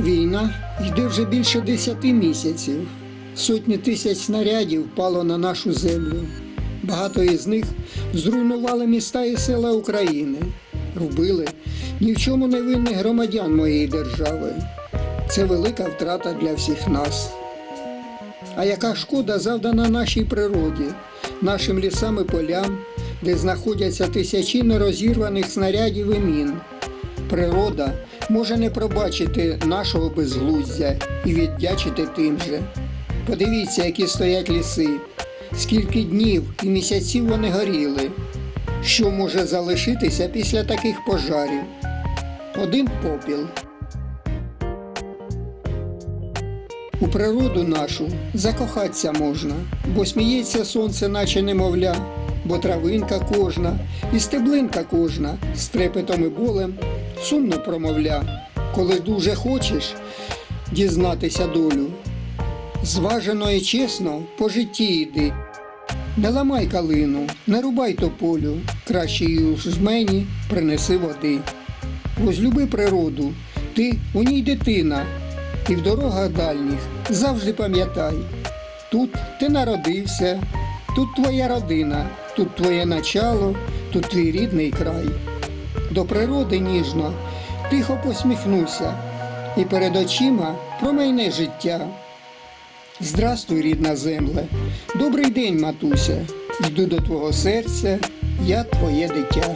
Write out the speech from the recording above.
Війна йде вже більше десяти місяців. Сотні тисяч снарядів впало на нашу землю. Багато із них зруйнували міста і села України, вбили ні в чому не винних громадян моєї держави. Це велика втрата для всіх нас. А яка шкода завдана нашій природі, нашим лісам і полям, де знаходяться тисячі нерозірваних снарядів і мін. Природа може не пробачити нашого безглуздя і віддячити тим же. Подивіться, які стоять ліси, скільки днів і місяців вони горіли. Що може залишитися після таких пожарів? Один попіл. У природу нашу закохатися можна, бо сміється сонце, наче немовля, бо травинка кожна, і стеблинка кожна з трепетом і болем сумно промовля, коли дуже хочеш дізнатися долю. Зважено і чесно по житті йди. Не ламай калину, не рубай тополю, краще її у жмені принеси води. Возлюби природу, ти у ній дитина, і в дорогах дальніх завжди пам'ятай. Тут ти народився, тут твоя родина, тут твоє начало, тут твій рідний край. До природи ніжно, тихо посміхнуся, і перед очима промайне життя. Здрастуй, рідна земле, добрий день, матуся, йду до твого серця, я твоє дитя.